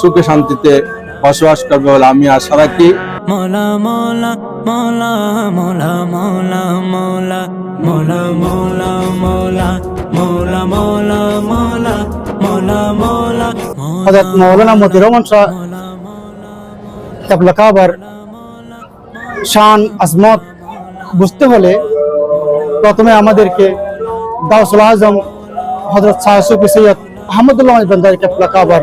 সুখে শান্তিতে বসবাস করবে বলে আমি আশা রাখি মৌলা মৌলা মৌলা মৌলা মৌলা মৌলা মৌলা মৌলা মৌলা মৌলা মৌলা মৌলা মৌলা মৌলা রহমান শাহ কাবার শান আজমত বুঝতে হলে প্রথমে আমাদেরকে দাউসুল আজম হজরত সাহসুফি সৈয়দ আহমদুল্লাহ বান্দারি কাবার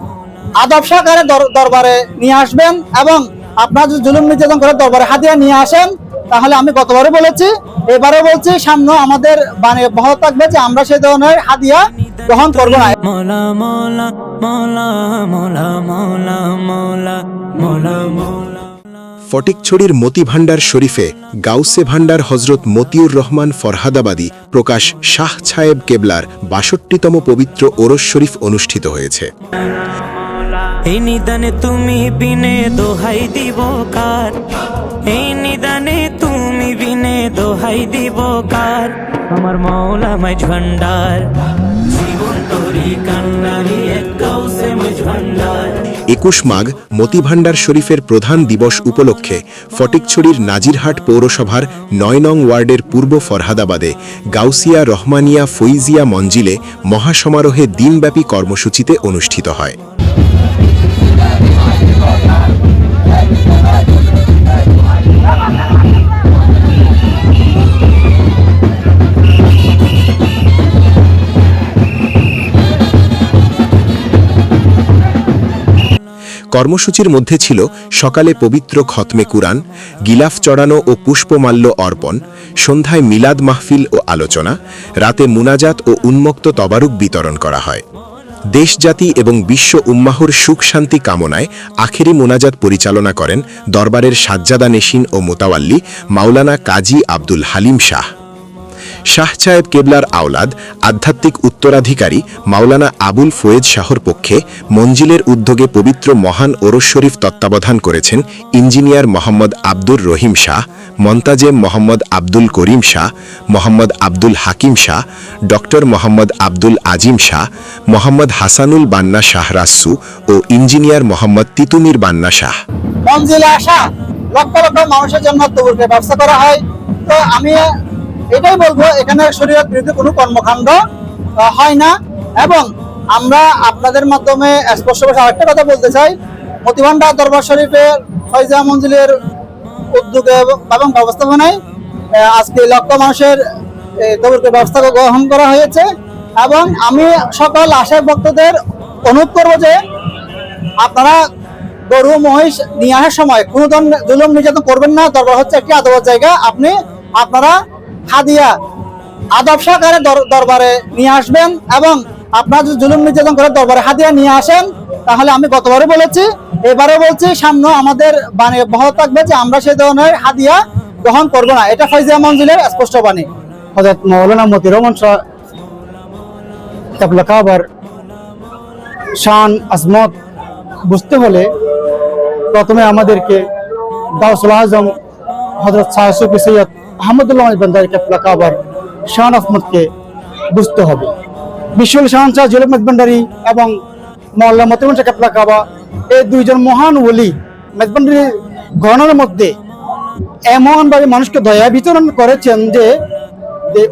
আদব সহকারে দরবারে নিয়ে আসবেন এবং আপনার যদি জুলুম নির্যাতন করে দরবারে হাতিয়া নিয়ে আসেন তাহলে আমি গতবারও বলেছি এবারে বলছি সামনে আমাদের মানে বহল থাকবে যে আমরা সেই ধরনের হাতিয়া গ্রহণ করব না। ফটিকছড়ির মতি ভাণ্ডার শরীফে গাউসে ভাণ্ডার হজরত মতিউর রহমান ফরহাদাবাদী প্রকাশ শাহ ছায়েব কেবলার বাষট্টিতম পবিত্র ওরস শরীফ অনুষ্ঠিত হয়েছে। এই নিদানে তুমি বিনে দোহাই দিব কার? এই নিদানে তুমি বিনে দোহাই দিব কার? আমার মৌলা মাঝ ভান্ডার জীবন তোরি কান্নারি, এক কাউসে ভান্ডার একুশ মাঘ মতি ভান্ডার শরীফের প্রধান দিবস উপলক্ষে ফটিকছড়ির নাজিরহাট পৌরসভার নয় নং ওয়ার্ডের পূর্ব ফরহাদাবাদে গাউসিয়া রহমানিয়া ফৈজিয়া মঞ্জিলে মহাসমারোহে দিনব্যাপী কর্মসূচিতে অনুষ্ঠিত হয়। কর্মসূচির মধ্যে ছিল সকালে পবিত্র খতমে কুরআন, গিলাফ চড়ানো ও পুষ্পমাল্য অর্পণ, সন্ধ্যায় মিলাদ মাহফিল ও আলোচনা, রাতে মুনাজাত ও উন্মুক্ত তবারুক বিতরণ করা হয়। দেশজাতি এবং বিশ্ব উম্মাহর সুখ শান্তি কামনায় আখেরি মোনাজাত পরিচালনা করেন দরবারের সাজ্জাদা নেশিন ও মোতাওয়াল্লি মাওলানা কাজী আব্দুল হালিম শাহ। শাহ সাহেব কেবলার আওলাদ, আধ্যাত্মিক উত্তরাধিকারী মাওলানা আবুল ফয়েজ শাহর পক্ষে মঞ্জিলের উদ্যোগে পবিত্র মহান ওরস শরীফ তত্ত্বাবধান করেছেন ইঞ্জিনিয়ার মোহাম্মদ আব্দুর রহিম শাহ, মন্তাজেম মোহাম্মদ আব্দুল করিম শাহ, মোহাম্মদ আব্দুল হাকিম শাহ, ডক্টর মোহাম্মদ আব্দুল আজিম শাহ, মোহাম্মদ হাসানুল বান্না শাহ রাসু ও ইঞ্জিনিয়ার মোহাম্মদ তিতুমির বান্না শাহ। মঞ্জিলে আসা লক্ষ লক্ষ মানুষের জন্য ব্যবস্থা করা হয়। তো আমি এটাই বলব, এখানে শরীয়ত বিরুদ্ধে কোনো কর্মকাণ্ড হয় না। এবং আমরা আপনাদের মাধ্যমে স্পষ্টভাবে আরেকটা কথা বলতে চাই। মতিভান্ডা দরবার শরীফের ফয়জা মঞ্জিলের উদ্যোগে এবং ব্যবস্থাপনায় আজকে লক্ষ মানুষের তবুরকে ব্যবস্থা গ্রহণ করা হয়েছে। এবং আমি সকল আশায় ভক্তদের অনুরোধ করব যে আপনারা গরু, মহিষ নিয়ে আসার সময় কোনো ধরনের জুলুম নির্যাতন করবেন না। দরবার হচ্ছে একটি আদালত জায়গা। আপনি, আপনারা হাদিয়া আদব সহকারে দরবারে নিয়ে আসবেন এবং আপনারা যদি জুলুম নির্যাতন করে দরবারে হাদিয়া নিয়ে আসেন, তাহলে আমি গতবারে বলেছি এবারে বলছি, সামনে আমাদের বাণী বহত থাকবে যে আমরা সেই ধরনের হাদিয়া গ্রহণ করব না। এটা ফৈজিয়া মঞ্জিলের স্পষ্ট বাণী। হজরত মৌলানা মতি রহমান শাহ কাবার শান আজমত বুঝতে হলে প্রথমে আমাদেরকে দাউসুল আজম হজরত সাহসুফি সৈয়দ আহমদুল্লাহ বান্দারি কাবার শান আহমদকে বুঝতে হবে। বিশ্বল শাহান শাহ জুলুম ভান্ডারি এবং মোল্লা মতিমন শাহ কাবা এই দুইজন মহান ওলি মেজবান্ডারি গণনার মধ্যে এমনভাবে মানুষকে দয়া বিতরণ করেছেন যে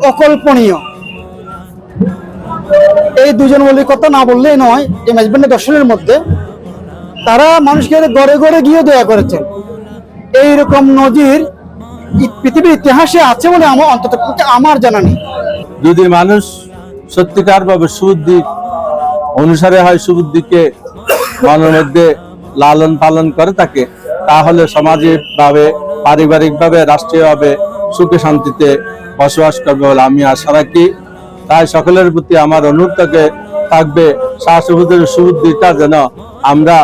অকল্পনীয়। এই দুজন ওলির কথা না বললেই নয় যে মেজবান্ডারি দর্শনের মধ্যে তারা মানুষকে গড়ে গড়ে গিয়ে দয়া করেছেন। এইরকম নজির পৃথিবীর ইতিহাসে আছে বলে আমার অন্তত আমার জানা নেই। যদি মানুষ সত্যিকার ভাবে সুবুদ্ধি অনুসারে হয়, সুবুদ্ধিকে মনের মধ্যে লালন পালন করে থাকে তাহলে সামাজিক ভাবে পারিবারিক ভাবে রাষ্ট্রীয় ভাবে সুখে শান্তিতে বসবাস করবে বলে আমি আশা রাখি। তাই সকলের প্রতি আমার অনুরোধ থাকে, থাকবে শাহসবুদের সুবুদ্ধিটা যেন আমরা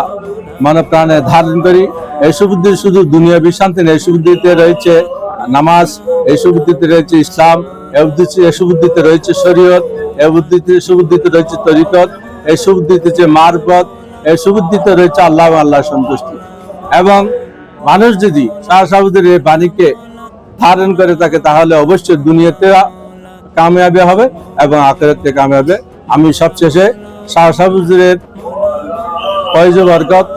মনে প্রাণে ধারণ করি। এই সুবুদ্ধি শুধু দুনিয়া শান্তি নেই সুবুদ্ধিতে রয়েছে নামাজ, এই সুবুদ্ধিতে রয়েছে ইসলাম, এই বুদ্ধিতে- এই সুবুদ্ধিতে রয়েছে শরীয়ত, এই বুদ্ধিতে সুবুদ্ধিতে রয়েছে তরিকত, এই সুবুদ্ধিতে যে মারফত, এই সুবুদ্ধিতে রয়েছে আল্লাহ আল্লাহ সন্তুষ্টি। এবং মানুষ যদি শাহসাবুদের এই বাণীকে ধারণ করে থাকে, তাহলে অবশ্যই দুনিয়াতে কামিয়াবি হবে এবং আখেরাতে কামিয়াবে আমি সবশেষে শাহসাবুদের ফয়জ বরকত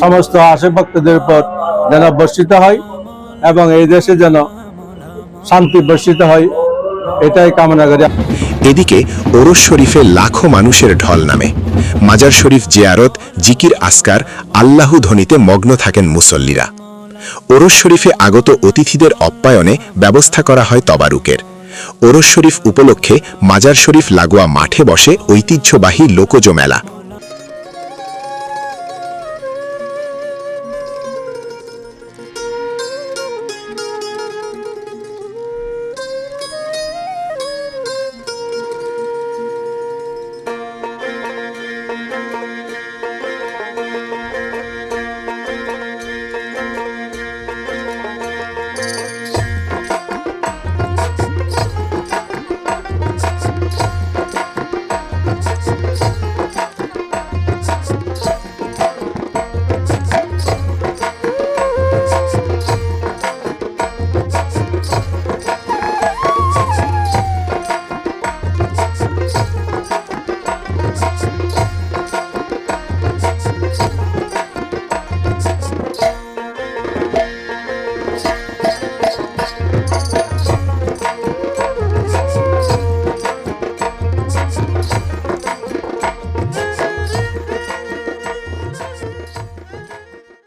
সমস্ত আশেভক্তদের উপর যেন বর্ষিত হয় এবং এই দেশে যেন শান্তি বর্ষিত হয়, এটাই কামনা করি। এদিকে ওরস শরীফে লাখো মানুষের ঢল নামে। মাজার শরীফ জিয়ারত, জিকির আসকার, আল্লাহু ধ্বনিতে মগ্ন থাকেন মুসল্লিরা। ওরস শরীফে আগত অতিথিদের অপ্যায়নে ব্যবস্থা করা হয় তবারুকের। ওরস শরীফ উপলক্ষে মাজার শরীফ লাগোয়া মাঠে বসে ঐতিহ্যবাহী লোকজ মেলা।